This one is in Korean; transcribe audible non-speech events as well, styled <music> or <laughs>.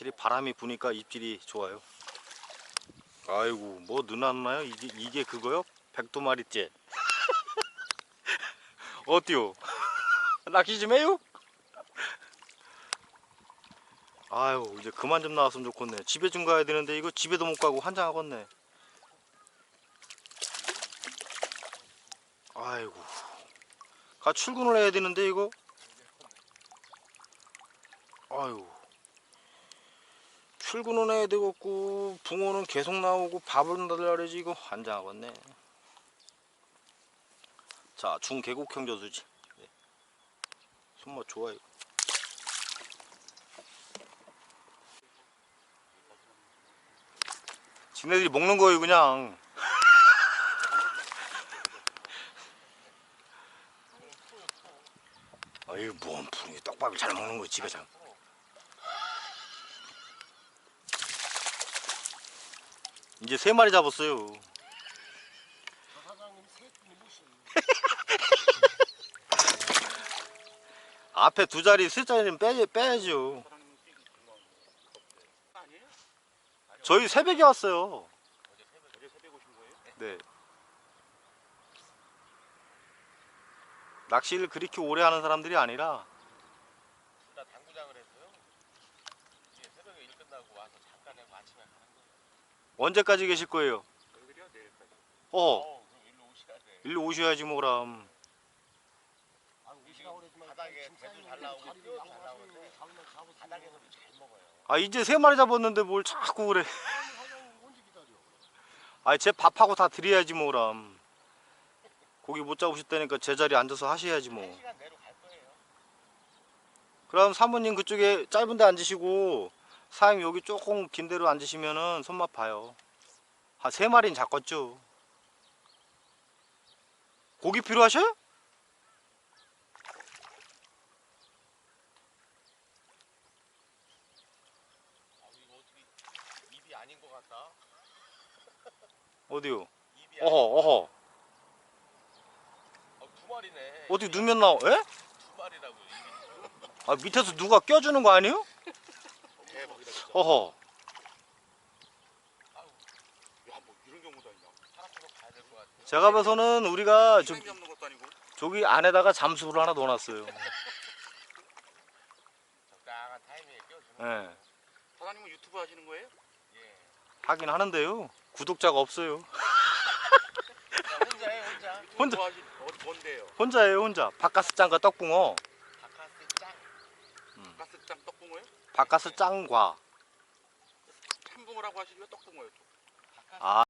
확실히 바람이 부니까 입질이 좋아요. 아이고 뭐 누났나요? 이게 이게 그거요? 백도마리째. <laughs> 어때요? <laughs> 낚시 좀 해요? 아유 이제 그만 좀 나왔으면 좋겠네. 집에 좀 가야 되는데 이거 집에도 못 가고 환장하겠네. 아이고 가 출근을 해야 되는데 이거. 아유 출근은 해야 되겠고 붕어는 계속 나오고 밥을 달라야지 이거 환장하겠네. 자 중계곡형 저수지. 네. 손맛 좋아요. 지네들이 먹는 거예요 그냥 <laughs> 아유 뭔 푸르기 떡밥을 잘 먹는 거지 집에 참 이제 세 마리 잡았어요 <laughs> 앞에 두 자리 세 자리는 빼, 빼야죠 저희 새벽에 왔어요 네 낚시를 그렇게 오래 하는 사람들이 아니라 나 당구장을 했어요. 새벽에 일 끝나고 와서 잠깐 아침에 가는 거예요. 언제까지 계실 거예요? 내일까지. 어 어, 그럼 일로 오셔야 돼. 일로 오셔야지 뭐 그럼 바닥에 배도 잘 나오고 뼈도 잘 나오는데 바닥에서도 잘 먹어요. 아 이제 세 마리 잡았는데 뭘 자꾸 그래 <laughs> 아니 제 밥하고 다 드려야지 뭐 그럼 고기 못 잡으셨다니까 제자리에 앉아서 하셔야지 뭐 한 시간 내로 갈 거예요. 그럼 사모님 그쪽에 짧은 데 앉으시고 사장님 여기 조금 긴 데로 앉으시면은 손맛 봐요 한 세 마리는 잡겠죠 고기 필요하셔요? 어디요? 어허 어허 아, 두 마리네. 어디 누면 나와? 에? 두 마리라고 입이. 아 밑에서 누가 껴주는 거 아니에요? 야, 뭐 이런 경우도 있냐? 사람으로 가야 될것 같아. 제가 봐서는 우리가 저, 생 잡는 것도 아니고. 저기 안에다가 잠수를 하나 넣어놨어요 적당한 타이밍에 끼워주는 예. 거예요. 사장님은 유튜브 하시는 거예요? 예. 하긴 하는데요 구독자가 없어요 자, 혼자 해, 혼자. 혼자. 뭐 하시, 어, 뭔데요? 혼자예요 혼자 바카스 짱과 떡붕어 바카스 짱. 음. 바카스 짱 떡붕어요? 바카스 짱과 햄붕어라고 하시고요, 떡붕어요. 아